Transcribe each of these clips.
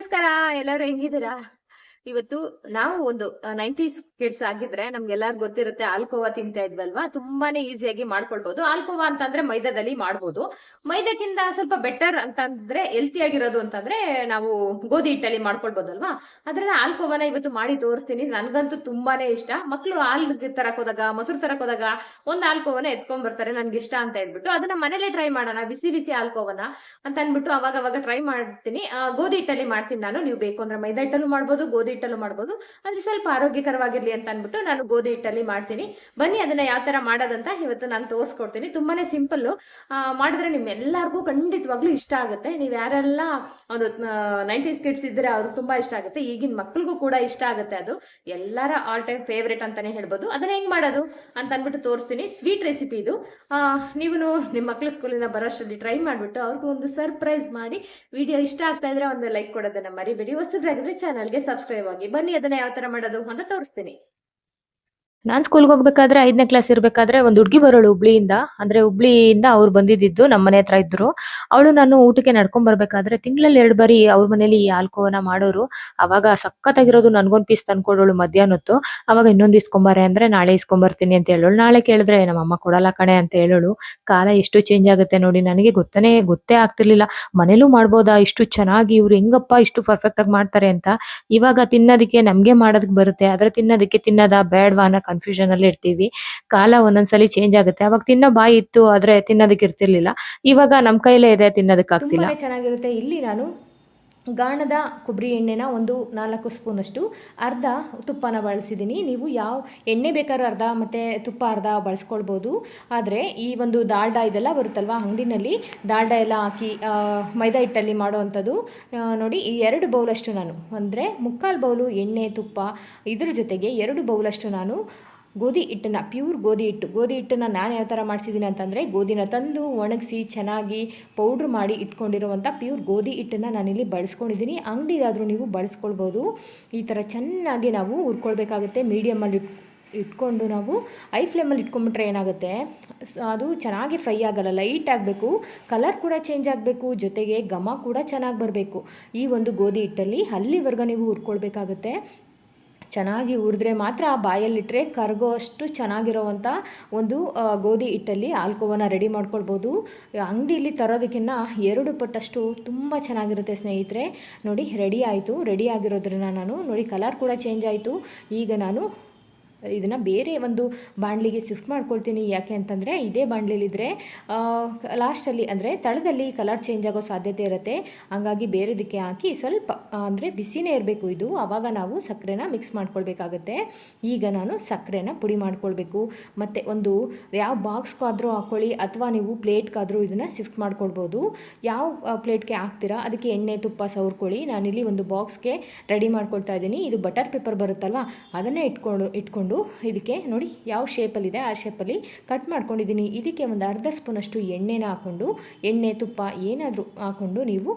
ನಮಸ್ಕಾರ ಎಲ್ಲರೂ ಹೆಂಗಿದ್ದೀರಾ? ಇವತ್ತು ನಾವು ಒಂದು ನೈಂಟೀಸ್ ಕಿಡ್ಸ್ ಆಗಿದ್ರೆ ನಮ್ಗೆಲ್ಲರಿಗೂ ಗೊತ್ತಿರುತ್ತೆ ಆಲ್ಕೋವಾ ತಿಂತಾ ಇದ್ವಲ್ವಾ? ತುಂಬಾನೇ ಈಸಿಯಾಗಿ ಮಾಡ್ಕೊಳ್ಬಹುದು ಆಲ್ಕೋವಾ ಅಂತಂದ್ರೆ ಮೈದಾದಲ್ಲಿ ಮಾಡ್ಬೋದು. ಮೈದಾಕ್ಕಿಂತ ಸ್ವಲ್ಪ ಬೆಟರ್ ಅಂತಂದ್ರೆ ಹೆಲ್ತಿ ಆಗಿರೋದು ಅಂತಂದ್ರೆ ನಾವು ಗೋಧಿ ಹಿಟ್ಟಲ್ಲಿ ಮಾಡ್ಕೊಳ್ಬೋದಲ್ವಾ? ಅದ್ರಲ್ಲಿ ಆಲ್ಕೋವಾನ ಇವತ್ತು ಮಾಡಿ ತೋರಿಸ್ತೀನಿ. ನನ್ಗಂತೂ ತುಂಬಾನೇ ಇಷ್ಟ. ಮಕ್ಳು ಹಾಲ್ ತರಕ್ ಹೋದಾಗ, ಮೊಸರು ತರಕ್ ಹೋದಾಗ ಒಂದ್ ಆಲ್ಕೋವನ ಎತ್ಕೊಂಡ್ ಬರ್ತಾರೆ ನನ್ಗೆ ಇಷ್ಟ ಅಂತ ಹೇಳ್ಬಿಟ್ಟು, ಅದನ್ನ ಮನೇಲೆ ಟ್ರೈ ಮಾಡೋಣ. ಬಿಸಿ ಬಿಸಿ ಆಲ್ಕೋವನ ಅಂತ ಅಂದ್ಬಿಟ್ಟು ಅವಾಗ ಅವಾಗ ಟ್ರೈ ಮಾಡ್ತೀನಿ ಗೋಧಿ ಹಿಟ್ಟಲ್ಲಿ ಮಾಡ್ತೀನಿ ನಾನು. ನೀವು ಬೇಕು ಅಂದ್ರೆ ಮೈದಾ ಹಿಟ್ಟಲ್ಲೂ ಮಾಡ್ಬೋದು, ಗೋಧಿ ಹಿಟ್ಟಲ್ಲೂ ಮಾಡ್ಬೋದು. ಅಂದ್ರೆ ಸ್ವಲ್ಪ ಆರೋಗ್ಯಕರವಾಗಿರ್ಲಿ ಅಂತ ಅಂದ್ಬಿಟ್ಟು ನಾನು ಗೋಧಿ ಹಿಟ್ಟಲ್ಲಿ ಮಾಡ್ತೀನಿ. ಬನ್ನಿ ಅದನ್ನ ಯಾವ ತರ ಮಾಡೋದಂತ ಇವತ್ತು ನಾನು ತೋರಿಸ್ಕೊಡ್ತೀನಿ. ತುಂಬಾನೇ ಸಿಂಪಲ್ ಮಾಡಿದ್ರೆ ನಿಮ್ಮೆಲ್ಲರಿಗೂ ಖಂಡಿತವಾಗ್ಲೂ ಇಷ್ಟ ಆಗುತ್ತೆ. ನೀವು ಯಾರೆಲ್ಲ ಒಂದು ನೈಂಟೀಸ್ ಕಿಡ್ಸ್ ಇದ್ರೆ ಅವ್ರಿಗೆ ತುಂಬಾ ಇಷ್ಟ ಆಗುತ್ತೆ. ಈಗಿನ ಮಕ್ಳಿಗೂ ಕೂಡ ಇಷ್ಟ ಆಗುತ್ತೆ ಅದು. ಎಲ್ಲರ ಆಲ್ ಟೈಮ್ ಫೇವ್ರೇಟ್ ಅಂತಾನೆ ಹೇಳ್ಬೋದು. ಅದನ್ನ ಹೆಂಗ್ ಮಾಡೋದು ಅಂತ ಅಂದ್ಬಿಟ್ಟು ತೋರಿಸ್ತೀನಿ. ಸ್ವೀಟ್ ರೆಸಿಪಿ ಇದು. ನೀವು ನಿಮ್ಮ ಮಕ್ಳು ಸ್ಕೂಲಿಂದ ಬರೋಷ್ಟರಲ್ಲಿ ಟ್ರೈ ಮಾಡಿಬಿಟ್ಟು ಅವ್ರಿಗೂ ಒಂದು ಸರ್ಪ್ರೈಸ್ ಮಾಡಿ. ವಿಡಿಯೋ ಇಷ್ಟ ಆಗ್ತಾ ಇದ್ರೆ ಒಂದು ಲೈಕ್ ಕೊಡೋದನ್ನ ಮರಿಬೇಡಿ. ಹೊಸಬ್ರಾಗಿದ್ರೆ ಚಾನಲ್ಗೆ ಸಬ್ಸ್ಕ್ರೈಬ್ ಆಗಿ ಬನ್ನಿ ಅದನ್ನ ಯಾವ ತರ ಮಾಡೋದು ಅಂತ ತೋರಿಸ್ತೀನಿ. ನಾನ್ ಸ್ಕೂಲ್ಗೆ ಹೋಗ್ಬೇಕಾದ್ರೆ ಐದನೇ ಕ್ಲಾಸ್ ಇರ್ಬೇಕಾದ್ರೆ ಒಂದು ಹುಡುಗಿ ಬರೋಳು ಹುಬ್ಳಿಯಿಂದ. ಅಂದ್ರೆ ಹುಬ್ಳಿಯಿಂದ ಅವ್ರು ಬಂದಿದ್ದು ನಮ್ಮ ಮನೆ ಹತ್ರ ಇದ್ರು. ಅವಳು ನಾನು ಊಟಕ್ಕೆ ನಡ್ಕೊಂಡ್ ಬರ್ಬೇಕಾದ್ರೆ ತಿಂಗಳಲ್ಲಿ ಎರಡು ಬಾರಿ ಅವ್ರ ಮನೇಲಿ ಈ ಆಲ್ಕೋವನ ಮಾಡೋರು. ಅವಾಗ ಸಖತ್ತಾಗಿರೋದು ನನ್ಗೊಂದ್ ಪೀಸ್ ತಂದ್ಕೊಡೋಳು ಮಧ್ಯಾಹ್ನತ್ತು. ಅವಾಗ ಇನ್ನೊಂದ್ ಇಸ್ಕೊಂಬಾರೆ ಅಂದ್ರೆ ನಾಳೆ ಇಸ್ಕೊಂಬರ್ತೀನಿ ಅಂತ ಹೇಳೋಳು. ನಾಳೆ ಕೇಳಿದ್ರೆ ನಮ್ಮ ಅಮ್ಮ ಕೊಡಲ್ಲ ಕಣೆ ಅಂತ ಹೇಳೋಳು. ಕಾಲ ಎಷ್ಟು ಚೇಂಜ್ ಆಗುತ್ತೆ ನೋಡಿ, ನನಗೆ ಗೊತ್ತನೇ, ಗೊತ್ತೇ ಆಗ್ತಿರ್ಲಿಲ್ಲ. ಮನೇಲೂ ಮಾಡ್ಬೋದಾ? ಇಷ್ಟು ಚೆನ್ನಾಗಿ ಇವ್ರು ಹೆಂಗಪ್ಪ ಇಷ್ಟು ಪರ್ಫೆಕ್ಟ್ ಆಗಿ ಮಾಡ್ತಾರೆ ಅಂತ. ಇವಾಗ ತಿನ್ನೋದಕ್ಕೆ ನಮ್ಗೆ ಮಾಡೋದಕ್ಕೆ ಬರುತ್ತೆ. ಆದ್ರೆ ತಿನ್ನೋದಕ್ಕೆ ತಿನ್ನದ? ಬೇಡವಾ ಅನ್ನೋ ಕನ್ಫ್ಯೂಷನ್ ಅಲ್ಲಿ ಇರ್ತೀವಿ. ಕಾಲ ಒಂದೊಂದ್ಸಲಿ ಚೇಂಜ್ ಆಗುತ್ತೆ. ಅವಾಗ ತಿನ್ನೋ ಬಾಯಿ ಇತ್ತು ಆದ್ರೆ ತಿನ್ನೋದಕ್ಕೆ ಇರ್ತಿರ್ಲಿಲ್ಲ. ಇವಾಗ ನಮ್ ಕೈಲೇ ಇದೆ ತಿನ್ನೋದಕ್ಕೆ ಆಗ್ತಿಲ್ಲ ಚೆನ್ನಾಗಿರುತ್ತೆ. ಇಲ್ಲಿ ನಾನು ಗಾಣದ ಕೊಬ್ಬರಿ ಎಣ್ಣೆನ ಒಂದು ನಾಲ್ಕು ಸ್ಪೂನಷ್ಟು ಅರ್ಧ ತುಪ್ಪನ ಬಳಸಿದ್ದೀನಿ. ನೀವು ಯಾವ ಎಣ್ಣೆ ಬೇಕಾದ್ರೂ ಅರ್ಧ ಮತ್ತು ತುಪ್ಪ ಅರ್ಧ ಬಳಸ್ಕೊಳ್ಬೋದು. ಆದರೆ ಈ ಒಂದು ದಾಲ್ಡ ಇದೆಲ್ಲ ಬರುತ್ತಲ್ವ ಅಂಗಡಿನಲ್ಲಿ? ದಾಲ್ಡ ಎಲ್ಲ ಹಾಕಿ ಮೈದಾ ಹಿಟ್ಟಲ್ಲಿ ಮಾಡುವಂಥದ್ದು. ನೋಡಿ, ಈ ಎರಡು ಬೌಲಷ್ಟು ನಾನು, ಅಂದರೆ ಮುಕ್ಕಾಲು ಬೌಲು ಎಣ್ಣೆ, ತುಪ್ಪ ಇದ್ರ ಜೊತೆಗೆ ಎರಡು ಬೌಲಷ್ಟು ನಾನು ಗೋಧಿ ಹಿಟ್ಟನ್ನ ಪ್ಯೂರ್ ಗೋಧಿ ಹಿಟ್ಟು. ಗೋಧಿ ಹಿಟ್ಟನ್ನ ನಾನು ಯಾವ ಥರ ಮಾಡಿಸಿದ್ದೀನಿ ಅಂತಂದರೆ, ಗೋಧಿನ ತಂದು ಒಣಗಿಸಿ, ಚೆನ್ನಾಗಿ ಪೌಡ್ರ್ ಮಾಡಿ ಇಟ್ಕೊಂಡಿರುವಂಥ ಪ್ಯೂರ್ ಗೋಧಿ ಹಿಟ್ಟನ್ನು ನಾನಿಲ್ಲಿ ಬಳಸ್ಕೊಂಡಿದ್ದೀನಿ ಅಂಗಡಿಗಾದರೂ ನೀವು ಬಳಸ್ಕೊಳ್ಬೋದು. ಈ ಥರ ಚೆನ್ನಾಗಿ ನಾವು ಹುರ್ಕೊಳ್ಬೇಕಾಗುತ್ತೆ. ಮೀಡಿಯಮಲ್ಲಿ ಇಟ್ಕೊಂಡು ನಾವು ಐ ಫ್ಲೇಮಲ್ಲಿ ಇಟ್ಕೊಂಡ್ಬಿಟ್ರೆ ಏನಾಗುತ್ತೆ? ಅದು ಚೆನ್ನಾಗಿ ಫ್ರೈ ಆಗಲ್ಲ ಲೈಟ್ ಆಗಬೇಕು. ಕಲರ್ ಕೂಡ ಚೇಂಜ್ ಆಗಬೇಕು, ಜೊತೆಗೆ ಘಮ ಕೂಡ ಚೆನ್ನಾಗಿ ಬರಬೇಕು. ಈ ಒಂದು ಗೋಧಿ ಹಿಟ್ಟಲ್ಲಿ ಅಲ್ಲಿವರೆಗೂ ನೀವು ಹುರ್ಕೊಳ್ಬೇಕಾಗುತ್ತೆ. ಚೆನ್ನಾಗಿ ಹುರಿದ್ರೆ ಮಾತ್ರ ಬಾಯಲ್ಲಿಟ್ಟರೆ ಕರಗೋ ಅಷ್ಟು ಚೆನ್ನಾಗಿರೋವಂಥ ಒಂದು ಗೋಧಿ ಹಿಟ್ಟಲ್ಲಿ ಆಲ್ಕೋವನ್ನು ರೆಡಿ ಮಾಡ್ಕೊಳ್ಬೋದು. ಅಂಗಡಿಯಲ್ಲಿ ತರೋದಕ್ಕಿಂತ ಎರಡು ಪಟ್ಟಷ್ಟು ತುಂಬ ಚೆನ್ನಾಗಿರುತ್ತೆ ಸ್ನೇಹಿತರೆ. ನೋಡಿ, ರೆಡಿ ಆಯಿತು. ರೆಡಿ ಆಗಿರೋದ್ರಿಂದ ನಾನು ನೋಡಿ, ಕಲರ್ ಕೂಡ ಚೇಂಜ್ ಆಯಿತು. ಈಗ ನಾನು ಇದನ್ನು ಬೇರೆ ಒಂದು ಬಾಣಲಿಗೆ ಶಿಫ್ಟ್ ಮಾಡ್ಕೊಳ್ತೀನಿ. ಯಾಕೆ ಅಂತಂದರೆ ಇದೇ ಬಾಣಲಿಲಿದ್ರೆ ಲಾಸ್ಟಲ್ಲಿ ಅಂದರೆ ತಳದಲ್ಲಿ ಕಲರ್ ಚೇಂಜ್ ಆಗೋ ಸಾಧ್ಯತೆ ಇರುತ್ತೆ. ಹಂಗಾಗಿ ಬೇರೆದಕ್ಕೆ ಹಾಕಿ ಸ್ವಲ್ಪ ಅಂದರೆ ಬಿಸಿನೇ ಇರಬೇಕು ಇದು. ಆವಾಗ ನಾವು ಸಕ್ಕರೆನ ಮಿಕ್ಸ್ ಮಾಡ್ಕೊಳ್ಬೇಕಾಗತ್ತೆ. ಈಗ ನಾನು ಸಕ್ಕರೆನ ಪುಡಿ ಮಾಡ್ಕೊಳ್ಬೇಕು. ಮತ್ತು ಒಂದು ಯಾವ ಬಾಕ್ಸ್ಗಾದರೂ ಹಾಕ್ಕೊಳ್ಳಿ ಅಥವಾ ನೀವು ಪ್ಲೇಟ್ಗಾದರೂ ಇದನ್ನು ಶಿಫ್ಟ್ ಮಾಡ್ಕೊಳ್ಬೋದು. ಯಾವ ಪ್ಲೇಟ್ಗೆ ಹಾಕ್ತೀರಾ, ಅದಕ್ಕೆ ಎಣ್ಣೆ, ತುಪ್ಪ ಸವರ್ಕೊಳ್ಳಿ. ನಾನಿಲ್ಲಿ ಒಂದು ಬಾಕ್ಸ್ಗೆ ರೆಡಿ ಮಾಡ್ಕೊಳ್ತಾ ಇದ್ದೀನಿ. ಇದು ಬಟರ್ ಪೇಪರ್ ಬರುತ್ತಲ್ವ, ಅದನ್ನೇ ಇಟ್ಕೊಂಡು ಇಟ್ಕೊಂಡು ಇದಕ್ಕೆ ನೋಡಿ ಯಾವ ಶೇಪಲ್ಲಿದೆ ಆ ಶೇಪಲ್ಲಿ ಕಟ್ ಮಾಡ್ಕೊಂಡಿದ್ದೀನಿ. ಇದಕ್ಕೆ ಒಂದು ಅರ್ಧ ಸ್ಪೂನಷ್ಟು ಎಣ್ಣೆನ ಹಾಕ್ಕೊಂಡು, ಎಣ್ಣೆ, ತುಪ್ಪ ಏನಾದರೂ ಹಾಕ್ಕೊಂಡು ನೀವು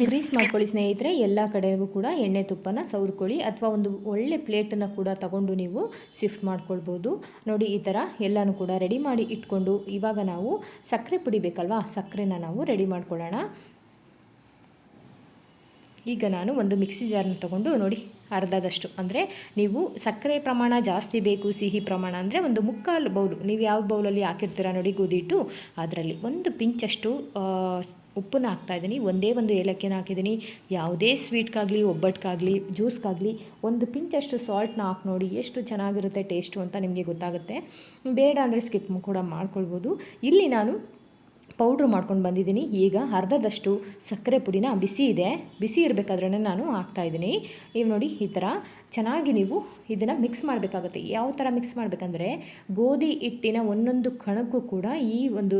ಗ್ರೀಸ್ ಮಾಡ್ಕೊಳ್ಳಿ ಸ್ನೇಹಿತರೆ. ಎಲ್ಲ ಕಡೆಗೂ ಕೂಡ ಎಣ್ಣೆ, ತುಪ್ಪನ ಸವರ್ಕೊಳ್ಳಿ. ಅಥವಾ ಒಂದು ಒಳ್ಳೆ ಪ್ಲೇಟನ್ನು ಕೂಡ ತಗೊಂಡು ನೀವು ಶಿಫ್ಟ್ ಮಾಡ್ಕೊಳ್ಬೋದು. ನೋಡಿ ಈ ಥರ ಎಲ್ಲನೂ ಕೂಡ ರೆಡಿ ಮಾಡಿ ಇಟ್ಕೊಂಡು ಇವಾಗ ನಾವು ಸಕ್ಕರೆ ಪುಡಿ ಬೇಕಲ್ವಾ? ಸಕ್ಕರೆನ ನಾವು ರೆಡಿ ಮಾಡ್ಕೊಳ್ಳೋಣ. ಈಗ ನಾನು ಒಂದು ಮಿಕ್ಸಿ ಜಾರ್ನ ತಗೊಂಡು ನೋಡಿ ಅರ್ಧದಷ್ಟು. ಅಂದರೆ ನೀವು ಸಕ್ಕರೆ ಪ್ರಮಾಣ ಜಾಸ್ತಿ ಬೇಕು, ಸಿಹಿ ಪ್ರಮಾಣ ಅಂದರೆ ಒಂದು ಮುಕ್ಕಾಲು ಬೌಲು. ನೀವು ಯಾವ ಬೌಲಲ್ಲಿ ಹಾಕಿರ್ತೀರ ನೋಡಿ ಗುದಿಟ್ಟು. ಅದರಲ್ಲಿ ಒಂದು ಪಿಂಚಷ್ಟು ಉಪ್ಪನ್ನು ಉಪ್ಪನ್ನ ಹಾಕ್ತಾ ಇದ್ದೀನಿ. ಒಂದೇ ಒಂದು ಏಲಕ್ಕಿನ ಹಾಕಿದ್ದೀನಿ. ಯಾವುದೇ ಸ್ವೀಟ್ಗಾಗಲಿ, ಒಬ್ಬಟ್ಗಾಗಲಿ, ಜ್ಯೂಸ್ಗಾಗಲಿ ಒಂದು ಪಿಂಚಷ್ಟು ಸಾಲ್ಟ್ನ ಹಾಕಿ ನೋಡಿ ಎಷ್ಟು ಚೆನ್ನಾಗಿರುತ್ತೆ ಟೇಸ್ಟು ಅಂತ ನಿಮಗೆ ಗೊತ್ತಾಗುತ್ತೆ. ಬೇಡ ಅಂದರೆ ಸ್ಕಿಪ್ ಕೂಡ ಮಾಡ್ಕೊಳ್ಬೋದು. ಇಲ್ಲಿ ನಾನು ಪೌಡ್ರ್ ಮಾಡ್ಕೊಂಡು ಬಂದಿದ್ದೀನಿ. ಈಗ ಅರ್ಧದಷ್ಟು ಸಕ್ಕರೆ ಪುಡಿನ ಬಿಸಿ ಇದೆ. ಬಿಸಿ ಇರಬೇಕಾದ್ರೆ ನಾನು ಹಾಕ್ತಾಯಿದ್ದೀನಿ ನೀವು ನೋಡಿ ಈ ಥರ ಚೆನ್ನಾಗಿ ನೀವು ಇದನ್ನು ಮಿಕ್ಸ್ ಮಾಡಬೇಕಾಗುತ್ತೆ. ಯಾವ ಥರ ಮಿಕ್ಸ್ ಮಾಡಬೇಕಂದ್ರೆ ಗೋಧಿ ಹಿಟ್ಟಿನ ಒಂದೊಂದು ಕಣಕ್ಕೂ ಕೂಡ ಈ ಒಂದು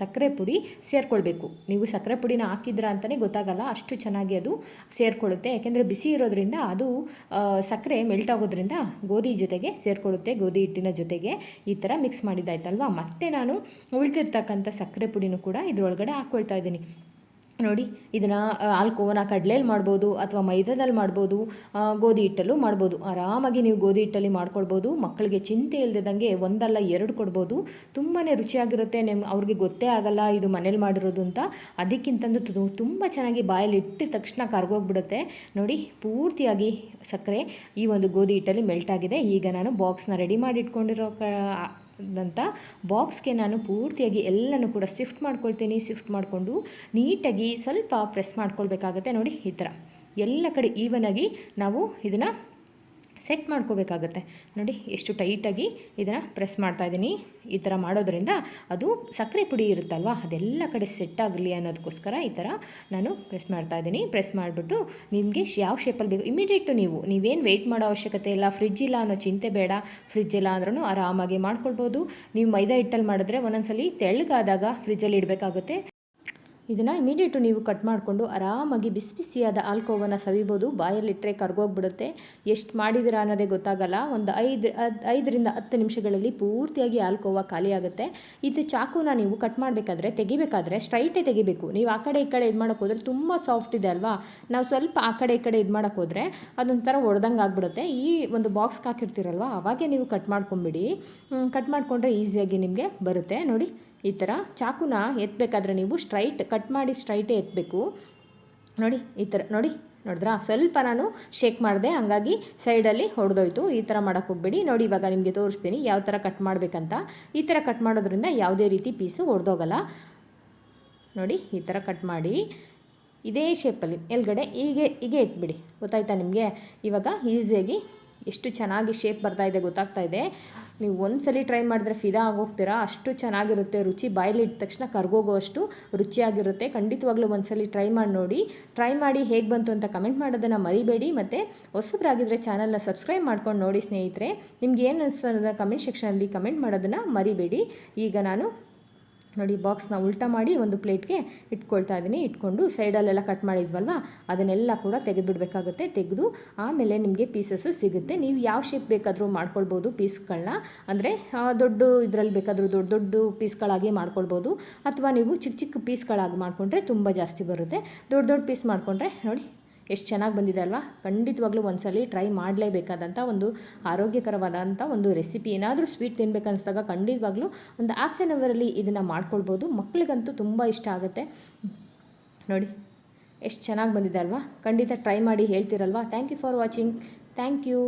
ಸಕ್ಕರೆ ಪುಡಿ ಸೇರಿಕೊಳ್ಬೇಕು. ನೀವು ಸಕ್ಕರೆ ಪುಡಿನ ಹಾಕಿದ್ರ ಅಂತಲೇ ಗೊತ್ತಾಗಲ್ಲ, ಅಷ್ಟು ಚೆನ್ನಾಗಿ ಅದು ಸೇರಿಕೊಳ್ಳುತ್ತೆ. ಯಾಕೆಂದರೆ ಬಿಸಿ ಇರೋದ್ರಿಂದ ಅದು ಸಕ್ಕರೆ ಮೆಲ್ಟ್ ಆಗೋದ್ರಿಂದ ಗೋಧಿ ಜೊತೆಗೆ ಸೇರಿಕೊಳ್ಳುತ್ತೆ, ಗೋಧಿ ಹಿಟ್ಟಿನ ಜೊತೆಗೆ ಈ ಥರ ಮಿಕ್ಸ್ ಮಾಡಿದ್ದಾಯ್ತಲ್ವ? ಮತ್ತೆ ನಾನು ಉಳಿದಿರ್ತಕ್ಕಂಥ ಸಕ್ಕರೆ ಪುಡಿನೂ ಕೂಡ ಇದರೊಳಗಡೆ ಹಾಕ್ಕೊಳ್ತಾ ಇದ್ದೀನಿ. ನೋಡಿ, ಇದನ್ನು ಆಲ್ಕೋವನ ಕಡಲೆಯಲ್ಲಿ ಮಾಡ್ಬೋದು ಅಥವಾ ಮೈದಾದಲ್ಲಿ ಮಾಡ್ಬೋದು ಗೋಧಿ ಹಿಟ್ಟಲ್ಲೂ ಮಾಡ್ಬೋದು. ಆರಾಮಾಗಿ ನೀವು ಗೋಧಿ ಹಿಟ್ಟಲ್ಲಿ ಮಾಡ್ಕೊಳ್ಬೋದು. ಮಕ್ಕಳಿಗೆ ಚಿಂತೆ ಇಲ್ಲದಂಗೆ ಒಂದಲ್ಲ ಎರಡು ಕೊಡ್ಬೋದು. ತುಂಬಾ ರುಚಿಯಾಗಿರುತ್ತೆ. ನಿಮ್ಮ ಅವ್ರಿಗೆ ಗೊತ್ತೇ ಆಗಲ್ಲ ಇದು ಮನೇಲಿ ಮಾಡಿರೋದು ಅಂತ. ಅದಕ್ಕಿಂತಂದು ತುಂಬ ಚೆನ್ನಾಗಿ ಬಾಯಲ್ಲಿ ಇಟ್ಟಿದ ತಕ್ಷಣ ಕರ್ಗೋಗ್ಬಿಡುತ್ತೆ. ನೋಡಿ, ಪೂರ್ತಿಯಾಗಿ ಸಕ್ಕರೆ ಈ ಒಂದು ಗೋಧಿ ಹಿಟ್ಟಲ್ಲಿ ಮೆಲ್ಟ್ ಆಗಿದೆ. ಈಗ ನಾನು ಬಾಕ್ಸ್ನ ರೆಡಿ ಮಾಡಿ ಇಟ್ಕೊಂಡಿರೋ ದಂಥ ಬಾಕ್ಸ್ಗೆ ನಾನು ಪೂರ್ತಿಯಾಗಿ ಎಲ್ಲನೂ ಕೂಡ ಶಿಫ್ಟ್ ಮಾಡ್ಕೊಳ್ತೀನಿ, ಶಿಫ್ಟ್ ಮಾಡಿಕೊಂಡು ನೀಟಾಗಿ ಸ್ವಲ್ಪ ಪ್ರೆಸ್ ಮಾಡ್ಕೊಳ್ಬೇಕಾಗತ್ತೆ ನೋಡಿ ಈ ಥರ. ಎಲ್ಲ ಕಡೆ ಈವನಾಗಿ ನಾವು ಇದನ್ನು ಸೆಟ್ ಮಾಡ್ಕೋಬೇಕಾಗತ್ತೆ. ನೋಡಿ, ಎಷ್ಟು ಟೈಟಾಗಿ ಇದನ್ನು ಪ್ರೆಸ್ ಮಾಡ್ತಾ ಇದ್ದೀನಿ. ಈ ಥರ ಮಾಡೋದ್ರಿಂದ ಅದು ಸಕ್ಕರೆ ಪುಡಿ ಇರುತ್ತಲ್ವ, ಅದೆಲ್ಲ ಕಡೆ ಸೆಟ್ ಆಗಲಿ ಅನ್ನೋದಕ್ಕೋಸ್ಕರ ಈ ಥರ ನಾನು ಪ್ರೆಸ್ ಮಾಡ್ತಾ ಇದ್ದೀನಿ. ಪ್ರೆಸ್ ಮಾಡಿಬಿಟ್ಟು ನಿಮಗೆ ಯಾವ ಶೇಪಲ್ಲಿ ಬೇಕು ಇಮಿಡಿಯೇಟು ನೀವು, ನೀವೇನು ವೆಯ್ಟ್ ಮಾಡೋ ಅವಶ್ಯಕತೆ ಇಲ್ಲ ಫ್ರಿಜ್ ಇಲ್ಲ ಅನ್ನೋ ಚಿಂತೆ ಬೇಡ. ಫ್ರಿಜ್ ಇಲ್ಲ ಅಂದ್ರೂ ಆರಾಮಾಗಿ ಮಾಡ್ಕೊಳ್ಬೋದು. ನೀವು ಮೈದಾ ಹಿಟ್ಟಲ್ಲಿ ಮಾಡಿದ್ರೆ ಒಂದೊಂದ್ಸಲಿ ತೆಳ್ಳಗಾದಾಗ ಫ್ರಿಜ್ಜಲ್ಲಿ ಇಡಬೇಕಾಗುತ್ತೆ. ಇದನ್ನು ಇಮಿಡಿಯೇಟು ನೀವು ಕಟ್ ಮಾಡಿಕೊಂಡು ಆರಾಮಾಗಿ ಬಿಸಿ ಬಿಸಿಯಾದ ಆಲ್ಕೋವನ್ನು ಸವಿಬೋದು. ಬಾಯಲ್ಲಿಟ್ಟರೆ ಕರ್ಗೋಗ್ಬಿಡುತ್ತೆ. ಎಷ್ಟು ಮಾಡಿದಿರ ಅನ್ನೋದೇ ಗೊತ್ತಾಗಲ್ಲ. ಒಂದು ಐದು ಐದರಿಂದ ಹತ್ತು ನಿಮಿಷಗಳಲ್ಲಿ ಪೂರ್ತಿಯಾಗಿ ಆಲ್ಕೋವ ಖಾಲಿ ಆಗುತ್ತೆ. ಇದು ಚಾಕುನ ನೀವು ಕಟ್ ಮಾಡಬೇಕಾದ್ರೆ ತೆಗಿಬೇಕಾದ್ರೆ ಸ್ಟ್ರೈಟೇ ತೆಗಿಬೇಕು. ನೀವು ಆ ಕಡೆ ಈ ಕಡೆ ಇದು ಮಾಡೋಕೆ ಹೋದರೆ ತುಂಬ ಸಾಫ್ಟ್ ಇದೆ ಅಲ್ವಾ? ನಾವು ಸ್ವಲ್ಪ ಆ ಕಡೆ ಈ ಕಡೆ ಇದು ಮಾಡೋಕೆ ಹೋದರೆ ಅದೊಂಥರ ಒಡೆದಂಗೆ ಆಗ್ಬಿಡುತ್ತೆ. ಈ ಒಂದು ಬಾಕ್ಸ್ಗೆ ಹಾಕಿರ್ತೀರಲ್ವ, ಅವಾಗೆ ನೀವು ಕಟ್ ಮಾಡ್ಕೊಂಬಿಡಿ. ಕಟ್ ಮಾಡಿಕೊಂಡ್ರೆ ಈಸಿಯಾಗಿ ನಿಮಗೆ ಬರುತ್ತೆ. ನೋಡಿ. ಈ ಥರ ಚಾಕುನ ಎತ್ತಬೇಕಾದ್ರೆ ನೀವು ಸ್ಟ್ರೈಟ್ ಕಟ್ ಮಾಡಿ ಸ್ಟ್ರೈಟೇ ಎತ್ತಬೇಕು ನೋಡಿ, ಈ ಥರ, ನೋಡಿ, ನೋಡಿದ್ರಾ? ಸ್ವಲ್ಪ ನಾನು ಶೇಕ್ ಮಾಡಿದೆ, ಹಂಗಾಗಿ ಸೈಡಲ್ಲಿ ಹೊಡೆದೋಯ್ತು ಈ ಥರ ಮಾಡೋಕ್ಕೆ ಹೋಗ್ಬೇಡಿ. ನೋಡಿ, ಇವಾಗ ನಿಮಗೆ ತೋರಿಸ್ತೀನಿ ಯಾವ ಥರ ಕಟ್ ಮಾಡಬೇಕಂತ. ಈ ಥರ ಕಟ್ ಮಾಡೋದ್ರಿಂದ ಯಾವುದೇ ರೀತಿ ಪೀಸು ಹೊಡೆದೋಗಲ್ಲ ನೋಡಿ, ಈ ಥರ ಕಟ್ ಮಾಡಿ ಇದೇ ಶೇಪಲ್ಲಿ ಎಲ್ಗಡೆ ಹೀಗೆ ಹೀಗೆ ಎತ್ಬಿಡಿ. ಗೊತ್ತಾಯ್ತಾ ನಿಮಗೆ? ಇವಾಗ ಈಸಿಯಾಗಿ ಎಷ್ಟು ಚೆನ್ನಾಗಿ ಶೇಪ್ ಬರ್ತಾ ಇದೆ ಗೊತ್ತಾಗ್ತಾ ಇದೆ. ನೀವು ಒಂದ್ಸಲಿ ಟ್ರೈ ಮಾಡಿದ್ರೆ ಫಿದಾ ಆಗೋಗ್ತೀರಾ? ಅಷ್ಟು ಚೆನ್ನಾಗಿರುತ್ತೆ, ರುಚಿ ಬಾಯಲ್ಲಿ ಇಟ್ಟ ತಕ್ಷಣ ಕರ್ಗೋಗೋವಷ್ಟು ರುಚಿಯಾಗಿರುತ್ತೆ. ಖಂಡಿತವಾಗ್ಲೂ ಒಂದ್ಸಲಿ ಟ್ರೈ ಮಾಡಿ ನೋಡಿ. ಟ್ರೈ ಮಾಡಿ ಹೇಗೆ ಬಂತು ಅಂತ ಕಮೆಂಟ್ ಮಾಡೋದನ್ನು ಮರಿಬೇಡಿ. ಮತ್ತು ಹೊಸಬ್ರಾಗಿದ್ದರೆ ಚಾನಲ್ನ ಸಬ್ಸ್ಕ್ರೈಬ್ ಮಾಡ್ಕೊಂಡು ನೋಡಿ ಸ್ನೇಹಿತರೆ. ನಿಮ್ಗೆ ಏನು ಅನಿಸ್ತು ಅನ್ನೋದನ್ನ ಕಮೆಂಟ್ ಸೆಕ್ಷನಲ್ಲಿ ಕಮೆಂಟ್ ಮಾಡೋದನ್ನು ಮರಿಬೇಡಿ. ಈಗ ನಾನು ನೋಡಿ ಬಾಕ್ಸ್ನ ಉಲ್ಟಾ ಮಾಡಿ ಒಂದು ಪ್ಲೇಟ್ಗೆ ಇಟ್ಕೊಳ್ತಾ ಇದ್ದೀನಿ. ಇಟ್ಕೊಂಡು ಸೈಡಲ್ಲೆಲ್ಲ ಕಟ್ ಮಾಡಿದ್ವಲ್ವ? ಅದನ್ನೆಲ್ಲ ಕೂಡ ತೆಗೆದುಬಿಡ್ಬೇಕಾಗುತ್ತೆ. ತೆಗೆದು ಆಮೇಲೆ ನಿಮಗೆ ಪೀಸಸ್ಸು ಸಿಗುತ್ತೆ. ನೀವು ಯಾವ ಶೇಪ್ ಬೇಕಾದರೂ ಮಾಡ್ಕೊಳ್ಬೋದು ಪೀಸ್ಗಳನ್ನ ಅಂದರೆ ದೊಡ್ಡ ಇದರಲ್ಲಿ ಬೇಕಾದರೂ ದೊಡ್ಡ ದೊಡ್ಡ ಪೀಸ್ಗಳಾಗಿ ಮಾಡ್ಕೊಳ್ಬೋದು. ಅಥವಾ ನೀವು ಚಿಕ್ಕ ಚಿಕ್ಕ ಪೀಸ್ಗಳಾಗಿ ಮಾಡಿಕೊಂಡ್ರೆ ತುಂಬ ಜಾಸ್ತಿ ಬರುತ್ತೆ. ದೊಡ್ಡ ದೊಡ್ಡ ಪೀಸ್ ಮಾಡಿಕೊಂಡ್ರೆ, ನೋಡಿ ಎಷ್ಟು ಚೆನ್ನಾಗಿ ಬಂದಿದೆ ಅಲ್ವಾ? ಖಂಡಿತವಾಗ್ಲೂ ಒಂದ್ಸಲಿ ಟ್ರೈ ಮಾಡಲೇಬೇಕಾದಂಥ ಒಂದು ಆರೋಗ್ಯಕರವಾದಂಥ ಒಂದು ರೆಸಿಪಿ ಏನಾದರೂ ಸ್ವೀಟ್ ತಿನ್ಬೇಕನ್ನಿಸ್ದಾಗ ಖಂಡಿತವಾಗ್ಲೂ ಒಂದು ಹಾಫ್ ಆನ್ ಅವರಲ್ಲಿ ಇದನ್ನು ಮಾಡ್ಕೊಳ್ಬೋದು. ಮಕ್ಕಳಿಗಂತೂ ತುಂಬ ಇಷ್ಟ ಆಗುತ್ತೆ. ನೋಡಿ, ಎಷ್ಟು ಚೆನ್ನಾಗಿ ಬಂದಿದೆ ಅಲ್ವಾ? ಖಂಡಿತ ಟ್ರೈ ಮಾಡಿ ಹೇಳ್ತೀರಲ್ವಾ? Thank you for watching thank you